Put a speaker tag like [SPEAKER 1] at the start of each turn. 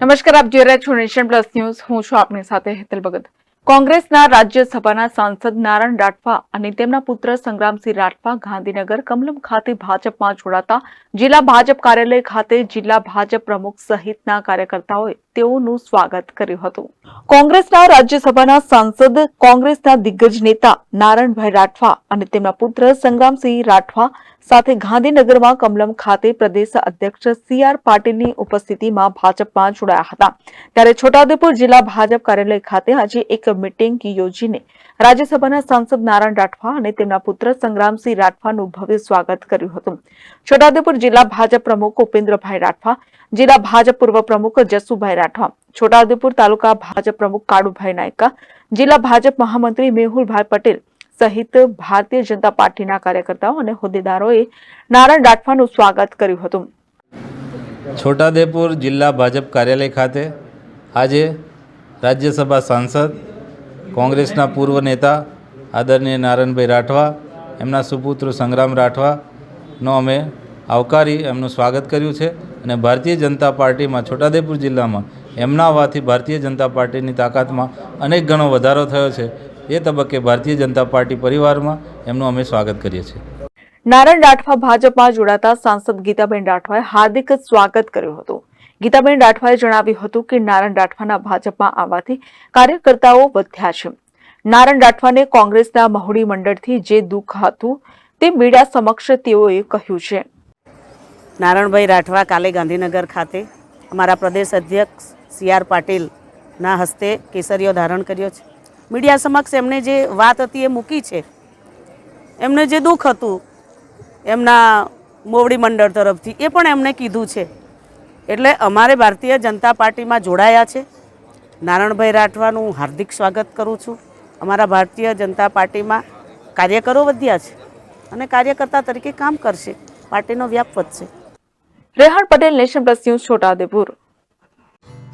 [SPEAKER 1] નમસ્કાર, આપ જોઈ રહ્યા છો નેશન પ્લસ ન્યૂઝ. હું છું આપની સાથે હેતલ ભગત. કોંગ્રેસના રાજ્યસભાના સાંસદ નારાયણ રાઠવા અને તેમના પુત્ર સંગ્રામસિંહ રાઠવા ગાંધીનગર કમલમ ખાતે ભાજપમાં જોડાતા જિલ્લા ભાજપ કાર્યાલય ખાતે જિલ્લા ભાજપ પ્રમુખ સહિતના કાર્યકર્તાઓએ તેઓનું સ્વાગત કર્યું હતું. કોંગ્રેસના રાજ્યસભાના સાંસદ, કોંગ્રેસના દિગ્ગજ નેતા નારાયણભાઈ રાઠવા અને તેમના પુત્ર સંગ્રામસિંહ રાઠવા સાથે ગાંધીનગરમાં કમલમ ખાતે પ્રદેશ અધ્યક્ષ સી આર પાટીલની ઉપસ્થિતિમાં ભાજપમાં જોડાયા હતા. ત્યારે છોટાઉદેપુર જિલ્લા ભાજપ કાર્યાલય ખાતે આજે એક મિટિંગ યોજીને રાજ્યસભાના સાંસદ નારાયણ રાઠવા અને તેમના પુત્ર સંગ્રામસિંહ રાઠવાનું ભવ્ય સ્વાગત કર્યું હતું. છોટાઉદેપુર જિલ્લા ભાજપ પ્રમુખ ઉપેન્દ્રભાઈ રાઠવા, જિલ્લા ભાજપ પૂર્વ પ્રમુખ જસુભાઈ રાઠવા છોટાઉદેપુર તાલુકા ભાજપ પ્રમુખ કાળુભાઈ નાયકા, જિલ્લા ભાજપ મહામંત્રી મેહુલભાઈ પટેલ સહિત ભારતીય જનતા પાર્ટીના કાર્યકર્તાઓ અને હોદ્દેદારોએ નારાયણ રાઠવાનું સ્વાગત કર્યું હતું.
[SPEAKER 2] છોટાદેપુર જિલ્લા ભાજપ કાર્યાલય ખાતે આજે રાજ્યસભા સાંસદ, કોંગ્રેસના પૂર્વ નેતા આદરણીય નારાયણભાઈ રાઠવા, એમના સુપુત્ર સંગ્રામ રાઠવાનો અમે આવકારી એમનું સ્વાગત કર્યું છે અને ભારતીય જનતા પાર્ટીમાં છોટાદેપુર જિલ્લામાં એમના આવવાથી ભારતીય જનતા પાર્ટીની તાકાતમાં અનેક ગણો વધારો થયો છે. એ તબક્કે ભારતીય જનતા પાર્ટી પરિવારમાં એમનું અમે સ્વાગત કરીએ છીએ.
[SPEAKER 1] નારાયણ રાઠવા ભાજપમાં જોડાતા સાંસદ ગીતાબેન રાઠવાએ હાર્દિક સ્વાગત કર્યું હતું. ગીતાબેન રાઠવાએ જણાવ્યું હતું કે નારાયણ રાઠવાના ભાજપમાં આવવાથી કાર્યકર્તાઓ વધ્યા છે. નારાયણ રાઠવાને કોંગ્રેસના મહુડી મંડળથી જે દુઃખ હતું તે મીડિયા સમક્ષ તેઓએ કહ્યું છે.
[SPEAKER 3] નારણભાઈ રાઠવા કાલે ગાંધીનગર ખાતે અમારા પ્રદેશ અધ્યક્ષ સી આર પાટીલના હસ્તે કેસરીઓ ધારણ કર્યો છે. મીડિયા સમક્ષ એમને જે વાત હતી એ મૂકી છે. એમને જે દુઃખ હતું એમના મોવડી મંડળ તરફથી એ પણ એમને કીધું છે. એટલે અમારે ભારતીય જનતા પાર્ટીમાં જોડાયા છે. નારણભાઈ રાઠવાનું હાર્દિક સ્વાગત કરું છું. અમારા ભારતીય જનતા પાર્ટીમાં કાર્યકરો વધ્યા છે અને કાર્યકર્તા તરીકે કામ કરશે. પાર્ટીનો વ્યાપ વધશે.
[SPEAKER 1] Rehan Patel nation plus news Chhotaudepur.